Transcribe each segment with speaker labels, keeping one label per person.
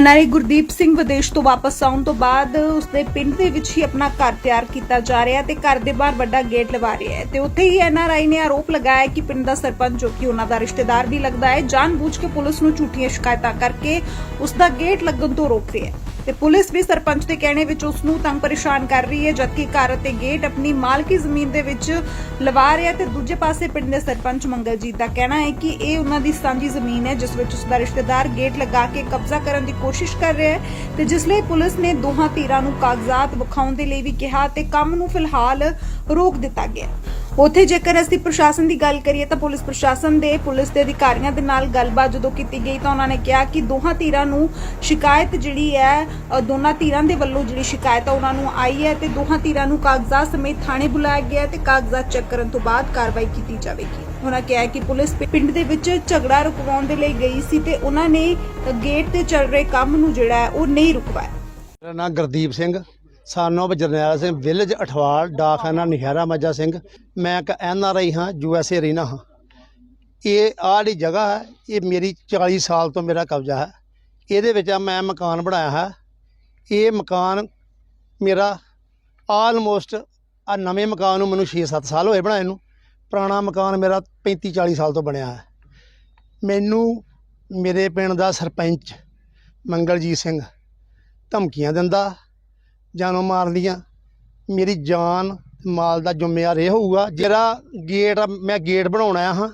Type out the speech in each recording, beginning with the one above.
Speaker 1: ਨਾਲੇ ਗੁਰਦੀਪ ਸਿੰਘ ਵਿਦੇਸ਼ ਤੋਂ ਵਾਪਸ ਆਉਣ ਤੋਂ ਬਾਅਦ ਉਸਦੇ ਪਿੰਡ ਦੇ ਵਿੱਚ ਹੀ ਆਪਣਾ ਘਰ ਤਿਆਰ ਕੀਤਾ ਜਾ ਰਿਹਾ ਤੇ ਘਰ ਦੇ ਬਾਹਰ ਵੱਡਾ ਗੇਟ ਲਵਾ ਰਿਹਾ ਹੈ ਤੇ ਉੱਥੇ ਹੀ ਐਨਆਰਆਈ ਨੇ ਆਰੋਪ ਲਗਾਇਆ ਕਿ ਪਿੰਡ ਦਾ ਸਰਪੰਚ ਜੋ ਕਿ ਉਹਨਾਂ ਦਾ ਰਿਸ਼ਤੇਦਾਰ ਵੀ ਲੱਗਦਾ ਹੈ, ਜਾਣਬੁੱਝ ਕੇ ਪੁਲਿਸ ਨੂੰ ਝੂਠੀਆਂ ਸ਼ਿਕਾਇਤਾਂ ਕਰਕੇ ਉਸ ਦਾ ਗੇਟ ਲੱਗਣ ਤੋਂ ਰੋਕ ਰਿਹਾ ਹੈ। ਤੇ ਪੁਲਿਸ ਵੀ ਸਰਪੰਚ ਦੇ ਕਹਿਣੇ ਵਿੱਚ ਉਸ ਨੂੰ ਤੰਗ ਪਰੇਸ਼ਾਨ ਕਰ ਰਹੀ ਹੈ, ਜਦਕਿ ਘਰ ਅਤੇ ਗੇਟ ਆਪਣੀ ਮਾਲਕੀ ਜ਼ਮੀਨ ਦੇ ਵਿੱਚ ਲਵਾ ਰਿਹਾ ਤੇ ਦੂਜੇ ਪਾਸੇ ਪਿੰਡ ਦੇ ਸਰਪੰਚ ਮੰਗਲਜੀਤ ਦਾ ਕਹਿਣਾ ਹੈ ਕਿ ਇਹ ਉਹਨਾਂ ਦੀ ਸਾਂਝੀ ਜ਼ਮੀਨ ਹੈ, ਜਿਸ ਵਿੱਚ ਉਸ ਦਾ ਰਿਸ਼ਤੇਦਾਰ ਗੇਟ ਲਗਾ ਕੇ ਕਬਜ਼ਾ ਕਰਨ ਦੀ ਕੋਸ਼ਿਸ਼ ਕਰ ਰਿਹਾ ਹੈ ਤੇ ਜਿਸ ਲਈ ਪੁਲਿਸ ਨੇ ਦੋਹਾਂ ਧਿਰਾਂ ਨੂੰ ਕਾਗਜ਼ਾਤ ਵਿਖਾਉਣ ਦੇ ਲਈ ਵੀ ਕਿਹਾ ਤੇ ਕੰਮ ਨੂੰ ਫਿਲਹਾਲ ਰੋਕ ਦਿੱਤਾ ਗਿਆ ਉਥੇ ਜੇਕਰ ਅਸੀਂ ਪ੍ਰਸ਼ਾਸਨ ਦੀ ਗੱਲ ਕਰੀਏ ਤਾਂ ਪੁਲਿਸ ਪ੍ਰਸ਼ਾਸਨ ਦੇ, ਪੁਲਿਸ ਦੇ ਅਧਿਕਾਰੀਆਂ ਦੇ ਨਾਲ ਗੱਲਬਾਤ ਜਦੋਂ ਕੀਤੀ ਗਈ ਤਾਂ ਉਹਨਾਂ ਨੇ ਕਿਹਾ ਕਿ ਦੋਹਾਂ ਧਿਰਾਂ ਨੂੰ ਸ਼ਿਕਾਇਤ ਜਿਹੜੀ ਹੈ ਦੋਨਾਂ ਧਿਰਾਂ ਦੇ ਵੱਲੋਂ ਜਿਹੜੀ ਸ਼ਿਕਾਇਤ ਹੈ ਉਹਨਾਂ ਨੂੰ ਆਈ ਹੈ ਤੇ ਦੋਹਾਂ ਧਿਰਾਂ ਨੂੰ ਕਾਗਜ਼ਾਤ ਸਮੇਤ ਥਾਣੇ ਬੁਲਾਇਆ ਗਿਆ ਤੇ ਕਾਗਜ਼ਾਤ ਚੈੱਕ ਕਰਨ ਤੋਂ ਬਾਅਦ ਕਾਰਵਾਈ ਕੀਤੀ ਜਾਵੇਗੀ। ਉਹਨਾਂ ਕਿਹਾ ਕਿ ਪੁਲਿਸ ਪਿੰਡ ਦੇ ਵਿੱਚ ਝਗੜਾ ਰੁਕਵਾਉਣ ਦੇ ਲਈ ਗਈ ਸੀ ਤੇ ਉਹਨਾਂ ਨੇ ਗੇਟ ਤੇ ਚੱਲ ਰਹੇ ਕੰਮ ਨੂੰ ਜਿਹੜਾ ਹੈ ਉਹ ਨਹੀਂ ਰੁਕਵਾਇਆ।
Speaker 2: ਮੇਰਾ ਨਾਮ ਗੁਰਦੀਪ ਸਿੰਘ। ਸਾਨੋ ਜਰਨੈਲ ਸਿੰਘ ਵਿਲੇਜ, ਅਠਵਾਲ ਡਾਕਖਾਨਾ ਨਿਹਾਰਾ ਮੱਜਾ ਸਿੰਘ। ਮੈਂ ਇੱਕ ਐਨ ਆਰ ਆਈ ਹਾਂ, ਯੂ ਐਸ ਏ ਰਹਿਣਾ ਹਾਂ। ਇਹ ਆਹ ਜਿਹੜੀ ਜਗ੍ਹਾ ਹੈ, ਇਹ ਮੇਰੀ 40 ਸਾਲ ਤੋਂ ਮੇਰਾ ਕਬਜ਼ਾ ਹੈ। ਇਹਦੇ ਵਿੱਚ ਮੈਂ ਮਕਾਨ ਬਣਾਇਆ ਹੈ। ਇਹ ਮਕਾਨ ਮੇਰਾ ਆਲਮੋਸਟ ਆ ਨਵੇਂ ਮਕਾਨ ਨੂੰ ਮੈਨੂੰ 6-7 ਸਾਲ ਹੋਏ ਬਣਾਏ ਨੂੰ। ਪੁਰਾਣਾ ਮਕਾਨ ਮੇਰਾ 35-40 ਸਾਲ ਤੋਂ ਬਣਿਆ ਹੈ। ਮੈਨੂੰ ਮੇਰੇ ਪਿੰਡ ਦਾ ਸਰਪੰਚ ਮੰਗਲਜੀਤ ਸਿੰਘ ਧਮਕੀਆਂ ਦਿੰਦਾ। ਜਾਨੋਂ ਮਾਰਦੀਆਂ ਮੇਰੀ ਜਾਨ ਮਾਲ ਦਾ ਜ਼ਿੰਮੇਵਾਰ ਇਹ ਹੋਊਗਾ। ਜਿਹੜਾ ਗੇਟ ਆ, ਮੈਂ ਗੇਟ ਬਣਾਉਣਾ ਹਾਂ।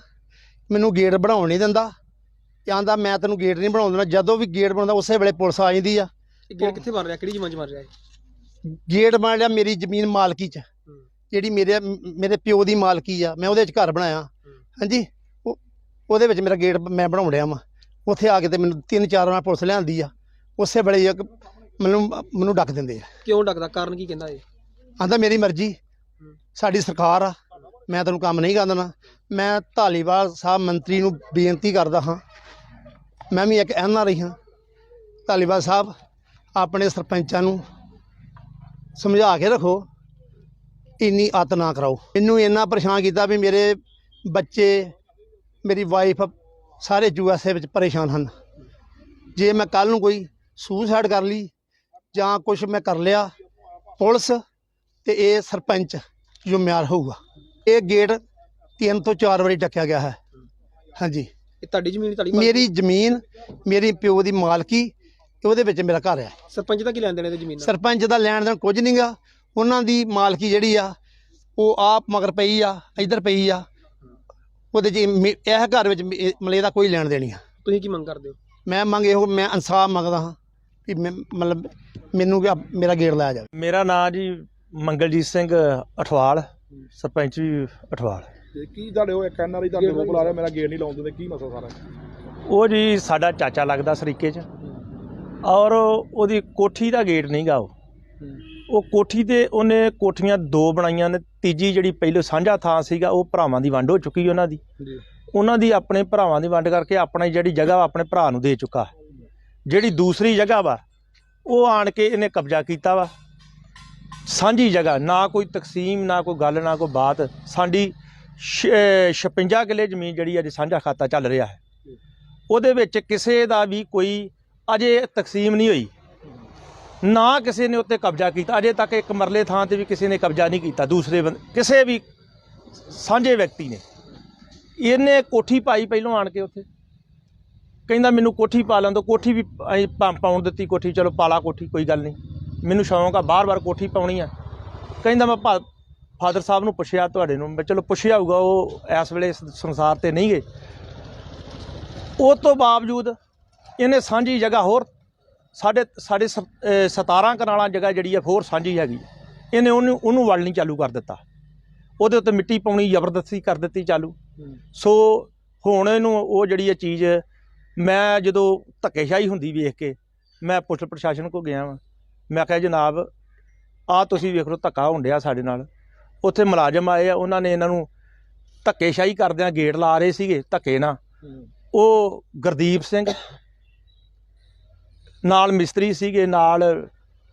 Speaker 2: ਮੈਨੂੰ ਗੇਟ ਬਣਾਉਣ ਨਹੀਂ ਦਿੰਦਾ। ਕਹਿੰਦਾ ਮੈਂ ਤੈਨੂੰ ਗੇਟ ਨਹੀਂ ਬਣਾਉਣ ਦੇਣਾ। ਜਦੋਂ ਵੀ ਗੇਟ ਬਣਾਉਂਦਾ ਉਸੇ ਵੇਲੇ ਪੁਲਿਸ ਆ ਜਾਂਦੀ ਆ।
Speaker 3: ਇਹ ਗੇਟ ਕਿੱਥੇ ਬਣ ਰਿਹਾ? ਕਿਹੜੀ ਜ਼ਮੀਨ 'ਚ ਬਣ ਰਿਹਾ
Speaker 2: ਗੇਟ ਬਣ ਲਿਆ ਮੇਰੀ ਜ਼ਮੀਨ ਮਾਲਕੀ ਚ। ਜਿਹੜੀ ਮੇਰੇ ਮੇਰੇ ਪਿਓ ਦੀ ਮਾਲਕੀ ਆ। ਮੈਂ ਉਹਦੇ ਚ ਘਰ ਬਣਾਇਆ। ਹਾਂਜੀ? ਉਹ- ਉਹਦੇ ਵਿੱਚ ਮੇਰਾ ਗੇਟ ਮੈਂ ਬਣਾਉਣ ਡਿਆ ਵਾਂ। ਉੱਥੇ ਆ ਕੇ ਤੇ ਮੈਨੂੰ ਤਿੰਨ ਚਾਰ ਵਾਰ ਪੁਲਿਸ ਲਿਆਂਦੀ ਆ। ਉਸੇ ਵੇਲੇ ਇੱਕ ਮੈਨੂੰ ਮੈਨੂੰ ਡੱਕ ਦਿੰਦੇ ਆ।
Speaker 3: ਕਿਉਂ ਡੱਕਦਾ? ਕਾਰਨ ਕੀ ਕਹਿੰਦਾ ਇਹ?
Speaker 2: ਆਂਦਾ ਮੇਰੀ ਮਰਜ਼ੀ। ਸਾਡੀ ਸਰਕਾਰ ਆ। ਮੈਂ ਤੈਨੂੰ ਕੰਮ ਨਹੀਂ ਕਰਨ। ਦੇਣਾ ਮੈਂ ਧਾਲੀਵਾਲ ਸਾਹਿਬ ਮੰਤਰੀ ਨੂੰ ਬੇਨਤੀ ਕਰਦਾ ਹਾਂ। ਮੈਂ ਵੀ ਇੱਕ ਐਨ ਆਰ ਆਈ ਹਾਂ। ਧਾਲੀਵਾਲ ਸਾਹਿਬ ਆਪਣੇ ਸਰਪੰਚਾਂ ਨੂੰ ਸਮਝਾ ਕੇ ਰੱਖੋ। ਇੰਨੀ ਅੱਤ ਨਾ ਕਰਾਓ। ਮੈਨੂੰ ਇੰਨਾ ਪਰੇਸ਼ਾਨ ਕੀਤਾ ਵੀ ਮੇਰੇ ਬੱਚੇ ਮੇਰੀ ਵਾਈਫ ਸਾਰੇ ਯੂਐਸਏ ਵਿੱਚ ਪਰੇਸ਼ਾਨ ਹਨ। ਜੇ ਮੈਂ ਕੱਲ ਨੂੰ ਕੋਈ ਸੁਸਾਈਡ ਕਰ ਲਈ ਜਾਂ ਕੁਝ ਮੈਂ ਕਰ ਲਿਆ ਪੁਲਿਸ ਤੇ ਇਹ ਸਰਪੰਚ ਜ਼ਿੰਮੇਵਾਰ ਹੋਊਗਾ। ਇਹ ਗੇਟ ਤਿੰਨ ਤੋਂ ਚਾਰ ਵਾਰੀ ਟੱਕਿਆ ਗਿਆ ਹੈ। ਹਾਂਜੀ।
Speaker 3: ਇਹ ਤੁਹਾਡੀ ਜ਼ਮੀਨ ਤੁਹਾਡੀ
Speaker 2: ਮੇਰੀ ਜ਼ਮੀਨ ਮੇਰੀ ਪਿਓ ਦੀ ਮਾਲਕੀ ਉਹਦੇ ਵਿੱਚ ਮੇਰਾ ਘਰ ਹੈ।
Speaker 3: ਸਰਪੰਚ ਦਾ ਕੀ ਲੈਣ ਦੇਣੇ ਤੇ ਜ਼ਮੀਨ ਨਾਲ
Speaker 2: ਸਰਪੰਚ ਦਾ ਲੈਣ ਦੇਣ ਕੁਝ ਨਹੀਂਗਾ ਉਹਨਾਂ ਦੀ ਮਾਲਕੀ ਜਿਹੜੀ ਆ ਉਹ ਆਪ ਮਗਰ ਪਈ ਆ ਇੱਧਰ ਪਈ ਆ। ਉਹਦੇ ਮੇ- ਇਹ ਘਰ ਵਿੱਚ ਮੇ- ਮਲੇ ਦਾ ਕੋਈ ਲੈਣ ਦੇਣੀ ਆ।
Speaker 3: ਤੁਸੀਂ ਕੀ ਮੰਗ ਕਰਦੇ ਹੋ?
Speaker 2: ਮੈਂ ਮੰਗ ਇਹੋ ਮੈਂ ਇਨਸਾਫ ਮੰਗਦਾ ਹਾਂ। ਮੈਂ- ਮਤਲਬ ਮੈਨੂੰ ਕਿ ਮੇਰਾ ਗੇਟ ਲਾਇਆ ਜਾਵੇ।
Speaker 4: ਮੇਰਾ ਨਾਮ ਜੀ ਮੰਗਲਜੀਤ ਸਿੰਘ ਅਠਵਾਲ ਸਰਪੰਚ ਵੀ ਅਠਵਾਲ।
Speaker 5: ਤੇ ਕੀ ਤੁਹਾਡੇ ਉਹ ਇੱਕ ਐਨਆਰਆਈ ਤੁਹਾਡੇ ਕੋਲ ਬੁਲਾ ਰਿਹਾ ਮੇਰਾ ਗੇਟ ਨਹੀਂ ਲਾਉਣ ਦਿੰਦੇ ਕੀ ਮਸਲਾ ਸਾਰਾ?
Speaker 4: ਉਹ ਜੀ ਸਾਡਾ ਚਾਚਾ ਲੱਗਦਾ ਸਰੀਕੇ 'ਚ ਔਰ ਉਹਦੀ ਕੋਠੀ ਦਾ ਗੇਟ ਨਹੀਂਗਾ ਉਹ। ਉਹ ਕੋਠੀ ਤੇ ਉਹਨੇ ਕੋਠੀਆਂ ਦੋ ਬਣਾਈਆਂ ਨੇ ਤੀਜੀ ਜਿਹੜੀ ਪਹਿਲੇ ਸਾਂਝਾ ਥਾਂ ਸੀਗਾ ਉਹ ਭਰਾਵਾਂ ਦੀ ਵੰਡ ਹੋ ਚੁੱਕੀ ਉਹਨਾਂ ਦੀ।
Speaker 3: ਜੀ।
Speaker 4: ਉਹਨਾਂ ਦੀ ਆਪਣੇ ਭਰਾਵਾਂ ਦੀ ਵੰਡ ਕਰਕੇ ਆਪਣੀ ਜਿਹੜੀ ਜਗ੍ਹਾ ਵਾ ਆਪਣੇ ਭਰਾ ਨੂੰ ਦੇ ਚੁੱਕਾ। ਜਿਹੜੀ ਦੂਸਰੀ ਜਗ੍ਹਾ ਵਾ, ਉਹ ਆਣ ਕੇ ਇਹਨੇ ਕਬਜ਼ਾ ਕੀਤਾ ਵਾ। ਸਾਂਝੀ ਜਗ੍ਹਾ, ਨਾ ਕੋਈ ਤਕਸੀਮ, ਨਾ ਕੋਈ ਗੱਲ, ਨਾ ਕੋਈ ਬਾਤ। ਸਾਡੀ ਛ- ਅਹ 56 ਕਿੱਲੇ ਜ਼ਮੀਨ ਜਿਹੜੀ ਅੱਜ ਸਾਂਝਾ ਖਾਤਾ ਚੱਲ ਰਿਹਾ ਹੈ। ਉਹਦੇ ਵਿੱਚ ਕਿਸੇ ਦਾ ਵੀ ਕੋਈ ਅਜੇ ਤਕਸੀਮ ਨਹੀਂ ਹੋਈ। ਨਾ ਕਿਸੇ ਨੇ ਉੱਤੇ ਕਬਜ਼ਾ ਕੀਤਾ। ਅਜੇ ਤੱਕ ਇੱਕ ਮਰਲੇ ਥਾਂ ਤੇ ਵੀ ਕਿਸੇ ਨੇ ਕਬਜ਼ਾ ਨਹੀਂ ਕੀਤਾ ਦੂਸਰੇ ਬੰਦ- ਕਿਸੇ ਵੀ ਸਾਂਝੇ ਵਿਅਕਤੀ ਨੇ। ਇਹਨੇ ਕੋਠੀ ਪਾਈ ਪਹਿਲੋਂ ਆਣ ਕੇ ਉੱਥੇ। ਕਹਿੰਦਾ ਮੈਨੂੰ ਕੋਠੀ ਪਾ ਲੈਣ ਦਿਓ ਕੋਠੀ ਵੀ ਅਸੀਂ ਪਾ- ਪਾਉਣ ਦਿੱਤੀ ਕੋਠੀ ਚਲੋ ਪਾਲਾ ਕੋਠੀ ਕੋਈ ਗੱਲ ਨਹੀਂ। ਮੈਨੂੰ ਸ਼ੌਂਕ ਆ ਬਾਰ-ਬਾਰ ਕੋਠੀ ਪਾਉਣੀ ਆ। ਕਹਿੰਦਾ ਮੈਂ ਭਾ- ਫਾਦਰ ਸਾਹਿਬ ਨੂੰ ਪੁੱਛਿਆ ਤੁਹਾਡੇ ਨੂੰ ਮੈਂ ਚਲੋ ਪੁੱਛਿਆ ਹੋਊਗਾ ਉਹ ਇਸ ਵੇਲੇ ਇਸ ਸੰਸਾਰ ਤੇ ਨਹੀਂ ਗਏ। ਉਸ ਤੋਂ ਬਾਵਜੂਦ ਇਹਨੇ ਸਾਂਝੀ ਜਗ੍ਹਾ ਹੋਰ ਸਾਡੇ ਸਾਡੇ ਸ- ਅਹ 17 ਕਨਾਲਾਂ ਜਗ੍ਹਾ ਜਿਹੜੀ ਆ ਹੋਰ ਸਾਂਝੀ ਹੈਗੀ। ਇਹਨੇ ਉਹਨੂੰ ਉਹਨੂੰ ਵੜਨੀ ਚਾਲੂ ਕਰ ਦਿੱਤਾ। ਉਹਦੇ ਉੱਤੇ ਮਿੱਟੀ ਪਾਉਣੀ ਜ਼ਬਰਦਸਤੀ ਕਰ ਦਿੱਤੀ ਚਾਲੂ। ਸੋ ਹੁਣ ਇਹਨੂੰ ਉਹ ਜਿਹੜੀ ਇਹ ਚੀਜ਼ ਮੈਂ ਜਦੋਂ ਧੱਕੇਸ਼ਾਹੀ ਹੁੰਦੀ ਵੇਖ ਕੇ ਮੈਂ ਪੁਲਿਸ ਪ੍ਰਸ਼ਾਸਨ ਕੋ ਗਿਆ ਵਾਂ। ਮੈਂ ਕਿਹਾ ਜਨਾਬ ਆ ਤੁਸੀਂ ਵੇਖ ਲਓ ਧੱਕਾ ਹੋਣ ਡਿਆ ਸਾਡੇ ਨਾਲ। ਉੱਥੇ ਮੁਲਾਜ਼ਮ ਆਏ ਆ ਉਹਨਾਂ ਨੇ ਇਹਨਾਂ ਨੂੰ ਧੱਕੇਸ਼ਾਹੀ ਕਰਦਿਆਂ ਗੇਟ ਲਾ ਰਹੇ ਸੀਗੇ ਧੱਕੇ ਨਾਲ। ਉਹ ਗੁਰਦੀਪ ਸਿੰਘ ਨਾਲ ਮਿਸਤਰੀ ਸੀਗੇ ਨਾਲ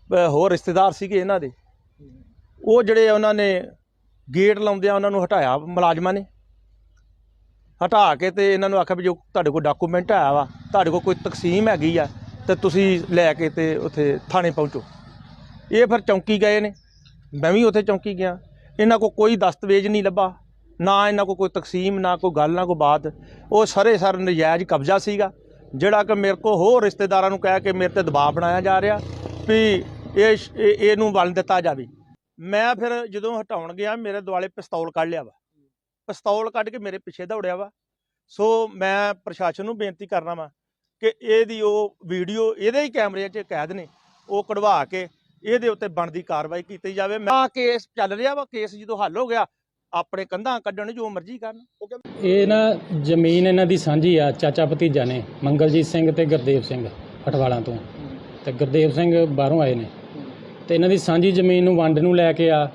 Speaker 4: ਹੋਰ ਰਿਸ਼ਤੇਦਾਰ ਸੀਗੇ ਇਹਨਾਂ ਦੇ। ਉਹ ਜਿਹੜੇ ਉਹਨਾਂ ਨੇ ਗੇਟ ਲਾਉਂਦਿਆਂ ਉਹਨਾਂ ਨੂੰ ਹਟਾਇਆ ਮੁਲਾਜ਼ਮਾਂ ਨੇ। ਹਟਾ ਕੇ ਤੇ ਇਹਨਾਂ ਨੂੰ ਆਖਿਆ ਵੀ ਜੋ ਤੁਹਾਡੇ ਕੋਲ ਡਾਕੂਮੈਂਟ ਆਇਆ ਵਾ, ਤੁਹਾਡੇ ਕੋਲ ਕੋਈ ਤਕਸੀਮ ਹੈਗੀ ਆ, ਤੇ ਤੁਸੀਂ ਲੈ ਕੇ ਤੇ ਉੱਥੇ ਥਾਣੇ ਪਹੁੰਚੋ। ਇਹ ਫਿਰ ਚੌਂਕੀ ਗਏ ਨੇ, ਮੈਂ ਵੀ ਉੱਥੇ ਚੌਂਕੀ ਗਿਆ। ਇਹਨਾਂ ਕੋ ਕੋਈ ਦਸਤਵੇਜ਼ ਨਹੀਂ ਲੱਭਾ, ਨਾ ਇਹਨਾਂ ਕੋ ਕੋਈ ਤਕਸੀਮ, ਨਾ ਕੋਈ ਗੱਲ, ਨਾ ਕੋਈ ਬਾਤ। ਉਹ ਸਾਰੇ ਸਰ ਨਜਾਇਜ਼ ਕਬਜ਼ਾ ਸੀਗਾ, ਜਿਹੜਾ ਕਿ ਮੇਰੇ ਕੋ ਹੋਰ ਰਿਸ਼ਤੇਦਾਰਾਂ ਨੂੰ ਕਹਿ ਕੇ ਮੇਰੇ ਤੇ ਦਬਾਅ ਬਣਾਇਆ ਜਾ ਰਿਹਾ ਵੀ ਇਹ ਇਹ- ਇਹਨੂੰ ਵੱਲ ਦਿੱਤਾ ਜਾਵੇ। ਮੈਂ ਫਿਰ ਜਦੋਂ ਹਟਾਉਣ ਗਿਆ, ਮੇਰੇ ਦੁਆਲੇ ਪਿਸਤੌਲ ਕੱਢ ਲਿਆ ਵਾ। ਪਿਸਤੌਲ ਕੱਢ ਕੇ ਮੇਰੇ ਪਿੱਛੇ ਦੌੜਿਆ ਵਾ। ਸੋ ਮੈਂ ਪ੍ਰਸ਼ਾਸਨ ਨੂੰ ਬੇਨਤੀ ਕਰਨਾ ਵਾ ਕਿ ਇਹਦੀ ਉਹ ਵੀਡੀਓ ਇਹਦੇ ਹੀ ਕੈਮਰੇ 'ਚ ਕੈਦ ਨੇ, ਉਹ ਕਢਵਾ ਕੇ ਇਹਦੇ ਉੱਤੇ ਬਣਦੀ ਕਾਰਵਾਈ ਕੀਤੀ ਜਾਵੇ। ਮੈਂ ਕੇਸ ਚੱਲ ਰਿਹਾ ਵਾ, ਕੇਸ ਜਦੋਂ ਹੱਲ ਹੋ ਗਿਆ, ਆਪਣੇ ਕੰਧਾਂ ਕੱਢਣ ਜੋ ਮਰਜ਼ੀ ਕਰਨ।
Speaker 6: ਇਹ ਨਾ ਜ਼ਮੀਨ ਇਹਨਾਂ ਦੀ ਸਾਂਝੀ ਆ, ਚਾਚਾ ਭਤੀਜਾ ਨੇ, ਮੰਗਲਜੀਤ ਸਿੰਘ ਤੇ ਗੁਰਦੇਵ ਸਿੰਘ, ਪਟਵਾਲਾਂ ਤੋਂ। ਤੇ ਗੁਰਦੇਵ ਸਿੰਘ ਬਾਹਰੋਂ ਆਏ ਨੇ। ਤੇ ਇਹਨਾਂ ਦੀ ਸਾਂਝੀ ਜ਼ਮੀਨ ਨੂੰ ਵੰਡ ਨੂੰ ਲੈ ਕੇ ਆ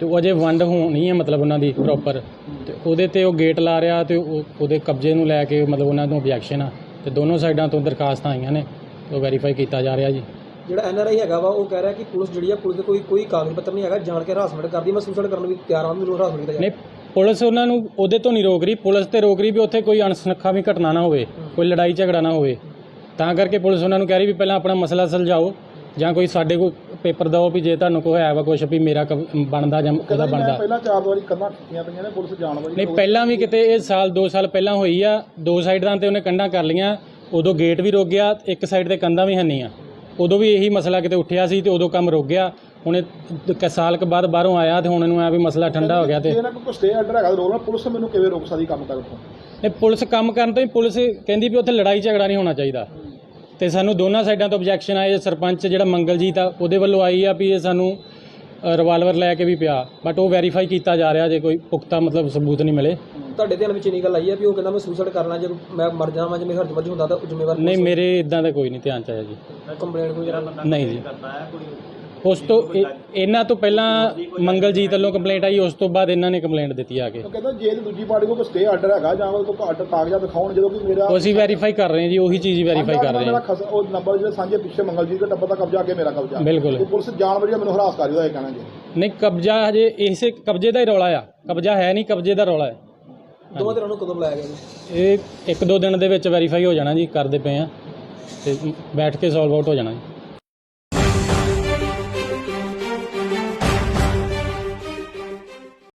Speaker 6: ਤੇ ਉਹ ਅਜੇ ਵੰਡ ਹੋਣੀ ਹੈ ਮਤਲਬ ਉਹਨਾਂ ਦੀ ਪ੍ਰੋਪਰ ਤੇ ਉਹਦੇ ਤੇ ਉਹ ਗੇਟ ਲਾ ਰਿਹਾ ਤੇ ਉਹ- ਉਹਦੇ ਕਬਜ਼ੇ ਨੂੰ ਲੈ ਕੇ ਮਤਲਬ ਉਹਨਾਂ ਨੂੰ objection ਆ। ਤੇ ਦੋਨੋਂ ਸਾਈਡਾਂ ਤੋਂ ਦਰਖਾਸਤਾਂ ਆਈਆਂ ਨੇ ਤੇ ਉਹ ਵੈਰੀਫਾਈ ਕੀਤਾ ਜਾ ਰਿਹਾ ਜੀ।
Speaker 3: ਜਿਹੜਾ ਐਨਆਰਆਈ ਹੈਗਾ ਵਾ ਉਹ ਕਹਿ ਰਿਹਾ ਕਿ ਪੁਲਿਸ ਜਿਹੜੀ ਆ ਪੁਲਿਸ ਦੇ ਕੋਈ ਕੋਈ ਕਾਗਜ਼ ਪੱਤਰ ਨਹੀਂ ਹੈਗਾ ਜਾਣ ਕੇ ਹਰਾਸਮੈਂਟ ਕਰਦੀ ਮੈਂ ਸੁਸਾਈਡ ਕਰਨ ਨੂੰ ਵੀ ਤਿਆਰ ਹਾਂ ਮੈਨੂੰ ਹਰਾਸਮੈਂਟ ਕੀਤਾ
Speaker 6: ਨਹੀਂ ਪੁਲਿਸ ਉਹਨਾਂ ਨੂੰ ਉਹਦੇ ਤੋਂ ਨਹੀਂ ਰੋਕ ਰਹੀ ਪੁਲਿਸ ਤੇ ਰੋਕ ਰਹੀ ਵੀ ਉੱਥੇ ਕੋਈ ਅਣਸੁਖਾਵੀ ਵੀ ਘਟਨਾ ਨਾ ਹੋਵੇ ਕੋਈ ਲੜਾਈ ਝਗੜਾ ਨਾ ਹੋਵੇ। ਤਾਂ ਕਰਕੇ ਪੁਲਿਸ ਉਹਨਾਂ ਨੂੰ ਕਹਿ ਰਹੀ ਵੀ ਪਹਿਲਾਂ ਆਪਣਾ ਮਸਲਾ ਸੁਲਝਾਓ ਜਾਂ ਕੋਈ ਸਾਡੇ ਕੋਲ ਪੇਪਰ ਦਿਓ ਵੀ ਜੇ ਤੁਹਾਨੂੰ ਕੋਈ ਹੈ ਵਾ ਕੁਝ ਵੀ ਮੇਰਾ ਬਣਦਾ ਜਾਂ ਉਹਦਾ
Speaker 5: ਕਹਿੰਦਾ ਜੀ ਮੈਂ
Speaker 6: ਬਣਦਾ।
Speaker 5: ਪਹਿਲਾਂ ਚਾਰ ਵਾਰੀ ਕੰਧਾਂ ਖਿੱਚੀਆਂ ਪਈਆਂ ਨੇ ਪੁਲਿਸ ਜਾਣ ਵਾਲੀ
Speaker 6: ਨਹੀਂ ਪਹਿਲਾਂ ਵੀ ਕਿਤੇ ਇਹ ਸਾਲ 2 ਸਾਲ ਪਹਿਲਾਂ ਹੋਈ ਆ ਦੋ ਸਾਈਡਾਂ ਤੇ ਉਹਨੇ ਕੰਧਾਂ ਕਰ ਲੀਆਂ ਉਦੋਂ ਗੇਟ ਵੀ ਰੁਕ ਗਿਆ ਇੱਕ ਸਾਈਡ ਤੇ ਕੰਧਾਂ ਵੀ ਹੰਨੀਆਂ ਉਦੋਂ ਵੀ ਇਹੀ ਮਸਲਾ ਕਿਤੇ ਉੱਠਿਆ ਸੀ ਤੇ ਉਦੋਂ ਕੰਮ ਰੁਕ ਗਿਆ। ਹੁਣ ਇਹ ਕ- ਸਾਲ ਕੁ ਬਾਅਦ ਬਾਹਰੋਂ ਆਇਆ ਤੇ ਹੁਣ ਇਹਨੂੰ ਆ ਵੀ ਮਸਲਾ ਠੰਡਾ ਹੋ ਗਿਆ ਤੇ
Speaker 5: ਜੇ ਇਹਨਾਂ ਕੋਲ ਕੋਈ ਸਟੇ ਆਰਡਰ ਹੈਗਾ ਰੋਲ ਪੁਲਿਸ ਮੈਨੂੰ ਕਿਵੇਂ ਰੋਕ ਸਕਦੀ ਕੰਮ ਕਰਨ ਤੋਂ?
Speaker 6: ਇਹ ਪੁਲਿਸ ਕੰਮ ਕਰਨ ਤੋਂ ਹੀ ਪੁਲਿਸ ਕਹਿੰਦੀ ਵੀ ਉੱਥੇ ਲੜਾਈ ਝਗੜਾ ਨਹੀਂ ਹੋਣਾ ਚਾਹੀਦਾ। ਤੇ ਸਾਨੂੰ ਦੋਨਾਂ ਸਾਈਡਾਂ ਤੋਂ ਆਬਜੈਕਸ਼ਨ ਆਏ। ਸਰਪੰਚ ਜਿਹੜਾ ਮੰਗਲਜੀਤ ਆ ਉਹਦੇ ਵੱਲੋਂ ਆਈ ਆ ਵੀ ਇਹ ਸਾਨੂੰ ਰਿਵਾਲਵਰ ਲੈ ਕੇ ਵੀ ਪਿਆ। ਬਟ ਉਹ ਵੈਰੀਫਾਈ ਕੀਤਾ ਜਾ ਰਿਹਾ ਜੇ ਕੋਈ ਪੁਖਤਾ ਮਤਲਬ ਸਬੂਤ ਨਹੀਂ ਮਿਲੇ।
Speaker 3: ਤੁਹਾਡੇ ਧਿਆਨ ਵਿੱਚ ਇੰਨੀ ਗੱਲ ਆਈ ਹੈ ਵੀ ਉਹ ਕਹਿੰਦਾ ਮੈਂ ਸੁਸਾਈਡ ਕਰਨਾ ਜੇ ਮੈਂ ਮਰ ਜਾਵਾਂ ਜੇ ਮੇਰੇ ਹਰਜ ਮਰਜ ਹੁੰਦਾ ਤਾਂ ਜ਼ਿੰਮੇਵਾਰ
Speaker 6: ਨਹੀਂ ਮੇਰੇ ਇਦਾਂ ਦਾ ਕੋਈ ਨਹੀਂ ਧਿਆਨ ਚ ਆਇਆ ਜੀ।
Speaker 3: ਕੰਪਲੇਂਟ ਕੋਈ ਜਿਹੜਾ
Speaker 6: ਨਹੀਂ ਜੀ। ਉਸ ਤੋਂ ਇਹ- ਇਹਨਾਂ ਤੋਂ ਪਹਿਲਾਂ ਮੰਗਲਜੀਤ ਵੱਲੋਂ ਕੰਪਲੇਂਟ ਆਈ ਉਸ ਤੋਂ ਬਾਅਦ ਇਹਨਾਂ ਨੇ ਕੰਪਲੇਂਟ ਦਿੱਤੀ ਆ ਕੇ।
Speaker 5: ਉਹ ਕਹਿੰਦਾ ਜੇ ਦੂਜੀ ਪਾਰਟੀ ਕੋਲ ਕੋਈ ਸਟੇ ਆਰਡਰ ਹੈਗਾ ਜਾਂ ਕੋਈ ਆਰਡਰ ਕਾਗਜ਼ਾਤ ਦਿਖਾਉਣ ਜਦੋਂ ਕਿ ਮੇਰਾ
Speaker 6: ਉਹ ਅਸੀਂ ਵੈਰੀਫਾਈ ਕਰ ਰਹੇ ਹਾਂ ਜੀ ਉਹੀ ਚੀਜ਼ ਵੈਰੀਫਾਈ ਕਰ ਰਹੇ
Speaker 5: ਮੇਰਾ
Speaker 6: ਹਾਂ।
Speaker 5: ਖਸ- ਉਹ ਨੰਬਰ ਜਿਹੜੇ ਸਾਂਝੇ ਪਿੱਛੇ ਮੰਗਲਜੀਤ ਦਾ ਟੱਬਰ ਦਾ ਕਬਜ਼ਾ ਅੱਗੇ ਮੇਰਾ ਕਬਜ਼ਾ।
Speaker 6: ਬਿਲਕੁਲ।
Speaker 5: ਤੇ ਪੁਲਿਸ ਜਾਣ ਵਾਲੀ ਮੈਨੂੰ ਹਰਾਸ ਕਰ ਰਹੀ ਉਹਦਾ ਇਹ ਕਹਿਣਾ ਜੀ।
Speaker 6: ਨਹੀਂ ਕਬਜ਼ਾ ਹਜੇ ਇਸੇ ਕਬਜ਼ੇ ਦਾ ਹੀ ਰੌਲਾ ਆ। ਕਬਜ਼ਾ ਹੈ ਨਹੀਂ ਕਬਜ਼ੇ ਦਾ ਰੌਲਾ ਹੈ।
Speaker 3: ਦੋਵਾਂ ਧਿਰਾਂ ਨੂੰ ਕਦੋਂ ਬੁਲਾਇਆ ਗਿਆ ਜੀ?
Speaker 6: ਇਹ ਇੱਕ ਦੋ ਦਿਨ ਦੇ ਵਿੱਚ ਵੈਰੀਫਾਈ ਹੋ ਜਾਣਾ ਜੀ ਕਰਦੇ ਪਏ ਆ। ਤੇ ਬੈਠ ਕੇ ਸੋਲਵ ਆਊਟ ਹੋ ਜਾਣਾ ਜੀ।